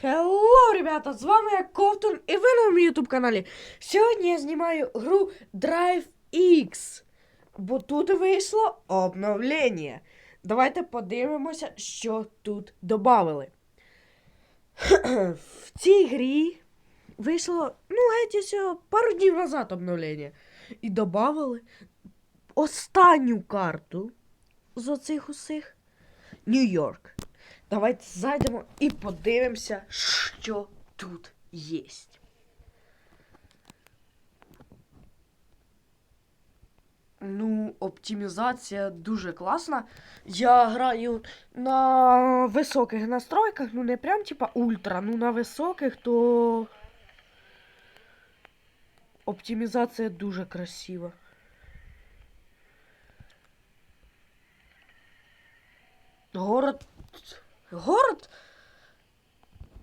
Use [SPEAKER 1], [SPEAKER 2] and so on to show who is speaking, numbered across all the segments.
[SPEAKER 1] Хелло, ребята! З вами я Ковтун і ви на моєму ютуб каналі. Сьогодні я знімаю гру Drive X, бо тут вийшло обновлення. Давайте подивимося, що тут додали. В цій грі вийшло, ну, геть пару днів назад обновлення. І додали останню карту з оцих усіх Нью-Йорк. Давайте зайдемо і подивимося, що тут є. Ну, оптимізація дуже класна. Я граю на високих настройках, ну не прям типа ультра, ну на високих, то оптимізація дуже красива. Город. Город.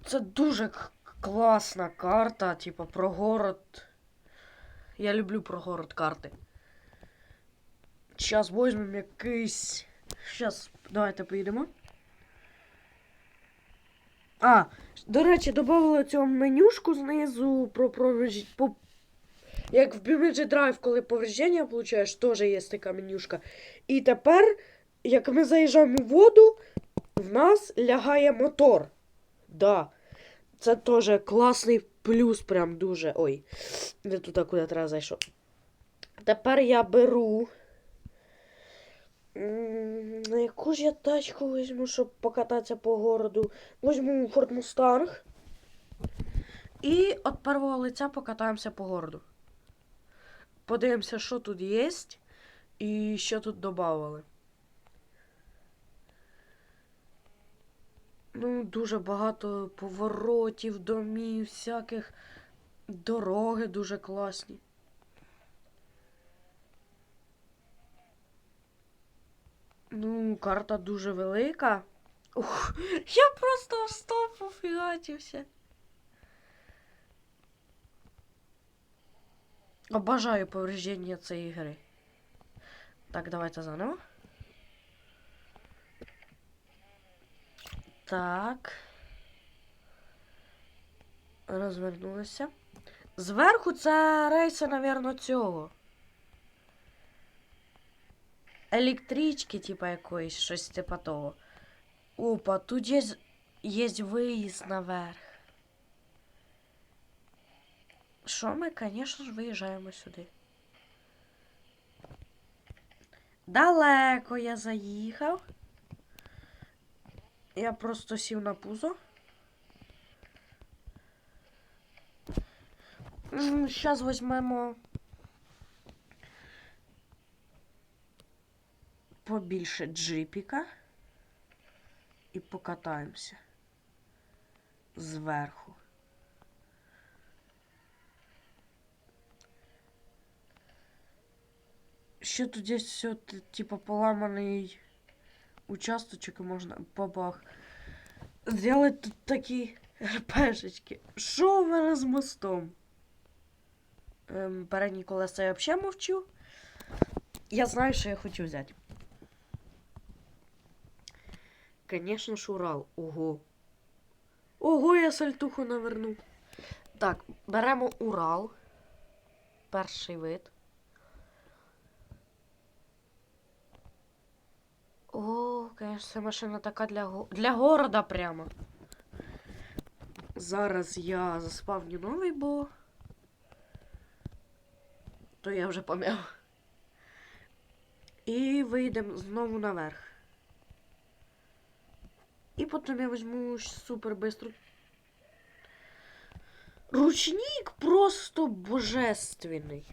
[SPEAKER 1] Це дуже класна карта, типа про город. Я люблю про город карти. Зараз візьмемо якийсь. Зараз, давайте поїдемо. А, до речі, додали цю менюшку знизу про проведення. По... Як в BMG Drive, коли повреждення получаєш, теж є така менюшка. І тепер, як ми заїжджаємо в воду, нас лягає мотор. Да. Це теж класний плюс, прям дуже. Ой, не туди, куди треба зайшов. Тепер я беру. На яку ж я тачку візьму, щоб покататися по городу? Візьму Ford Mustang. І від першого лиця покатаємося по городу. Подивимося, що тут є і що тут додавали. Ну, дуже багато поворотів, домів, всяких дороги дуже класні. Ну, карта дуже велика. Ух, я просто в стоп пофігатився. Обожаю повреждення цієї гри. Так, давайте заново. Так. Розвернулися. Зверху це рейси, напевно, цього. Електрички, типа якоїсь, щось типа того. Опа, тут є, є виїзд наверх. Що ми, звісно ж, виїжджаємо сюди. Далеко я заїхав. Я просто сів на пузо. Зараз візьмемо побільше джипіка і покатаємося зверху. Ще тут є все, т- типа, поламаний участочок, і можна бабах. Сделать тут такі РПшечки. Що в мене з мостом? Ем, передні колеса я взагалі мовчу. Я знаю, що я хочу взяти. Конечно ж, Урал. Ого. Ого, я сальтуху навернув. Так, беремо Урал. Перший вид. О, конечно, машина така для, го- для города прямо. Зараз я заспавню новий, бо. То я вже помяв. І вийдемо знову наверх. І потім я візьму супер бистру. Ручник просто божественний.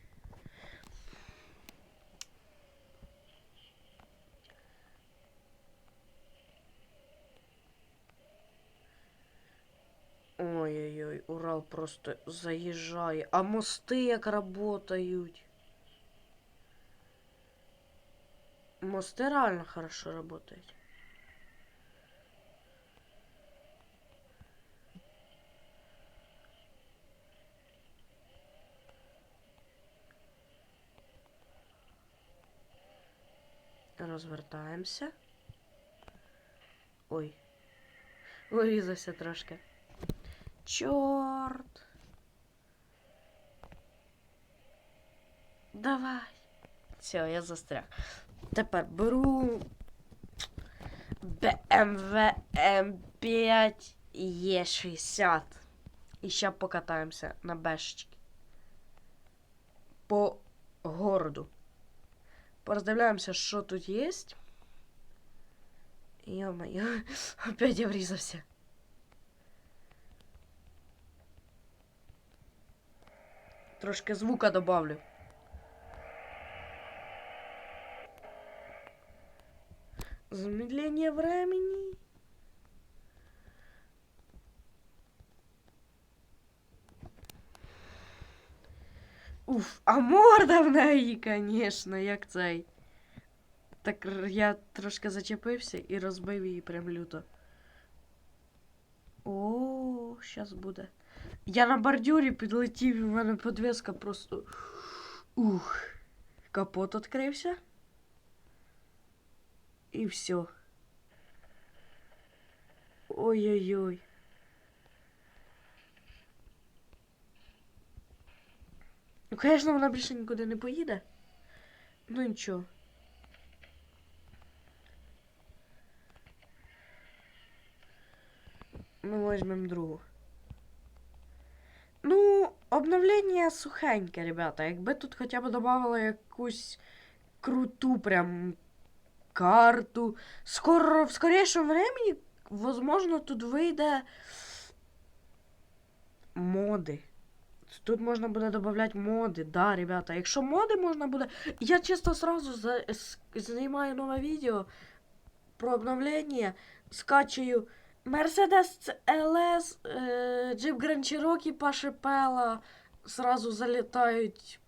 [SPEAKER 1] Ой-ой-ой, Урал просто заїжджає. А мости як работають. Мости реально хорошо работають. Розвертаємося. Ой. Вирізався трошки. Чорт. Давай. Все, я застряг. Тепер беру BMW M5 E60. І ще покатаємося на бешечки. По городу. Пороздивляємося, що тут є. Ё-моё, опять я врізався. Трошки звука добавлю. Замедление времени. Уф, а морда в неї, конечно, як цей. Так я трошки зачепився і розбив її прям люто. О, щас буде. Я на бордюрі підлетів, і в мене подвеска просто. Ух. Капот відкрився. І все. Ой-ой-ой. Ну, звісно, вона більше нікуди не поїде. Ну нічого. Ми візьмемо другу. Обновлення сухеньке, ребята. Якби тут хоча б додавали якусь круту прям карту. Скоро, в скорейшем времени, возможно, тут вийде моди. Тут можна буде додавати моди, да, ребята. Якщо моди можна буде. Я чисто сразу за... знімаю нове відео про обновлення, скачую Mercedes LS, е, Jeep Grand Cherokee Паши Пела, сразу залітають.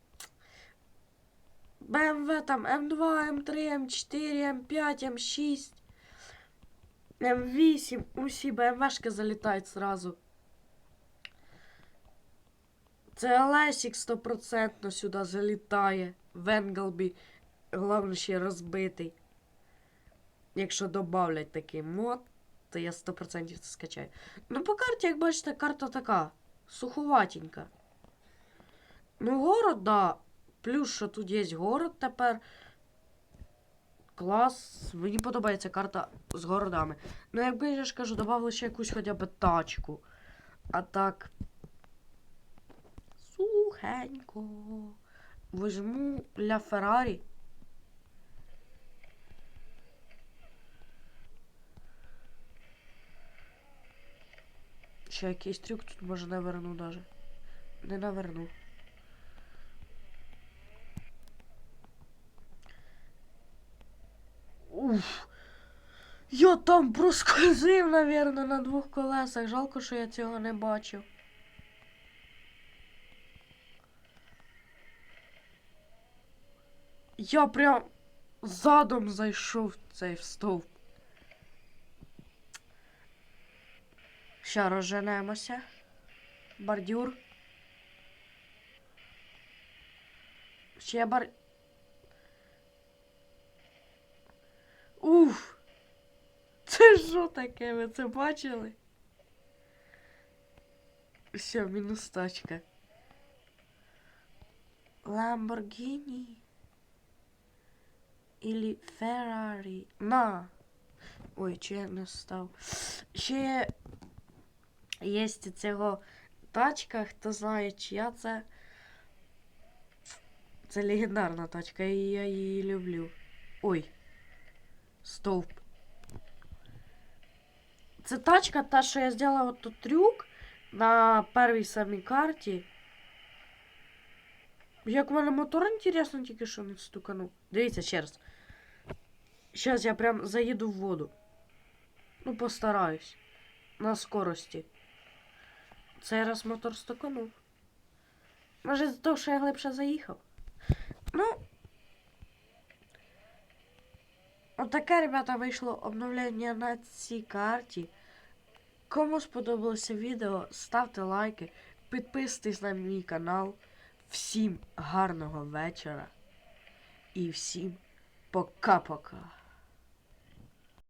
[SPEAKER 1] BMW там М2, М3, М4, М5, М6, М8, усі БМВшки залітають сразу. Це Лесік стопроцентно сюди залітає. Венглбі, головне ще розбитий. Якщо додавлять такий мод, то я 100% це скачаю. Ну, по карті, як бачите, карта така. Суховатенька. Ну, город, да. Плюс, що тут є город тепер. Клас. Мені подобається карта з городами. Ну, якби я ж кажу, додали ще якусь хоча б тачку. А так. Сухенько. Візьму Ля Феррарі. Ще якийсь трюк тут може наверну даже. Не наверну. Уф. Я там проскользив, наверное, на двох колесах. Жалко, що я цього не бачив. Я прям задом зайшов в цей стовп. Ще розженемося. Бордюр. Ще бар. Уф! Це що таке? Ви це бачили? Все, мінус тачка. Lamborghini. Или Ferrari. На. Ой, чи я не став. Ще є цього тачка, хто знає, чия це. Це легендарна тачка, і я її люблю. Ой. Стовп. Це тачка, та, що я зробила тут трюк на першій самій карті. Як в мене мотор інтересно тільки що не стуканув. Дивіться ще раз. Зараз я прям заїду в воду. Ну, постараюсь. На скорості. Цей раз мотор стуканув. Може, з того, що я глибше заїхав. Ну. Отаке, ребята, вийшло обновлення на цій карті. Кому сподобалося відео, ставте лайки, підписуйтесь на мій канал. Всім гарного вечора і всім пока-пока.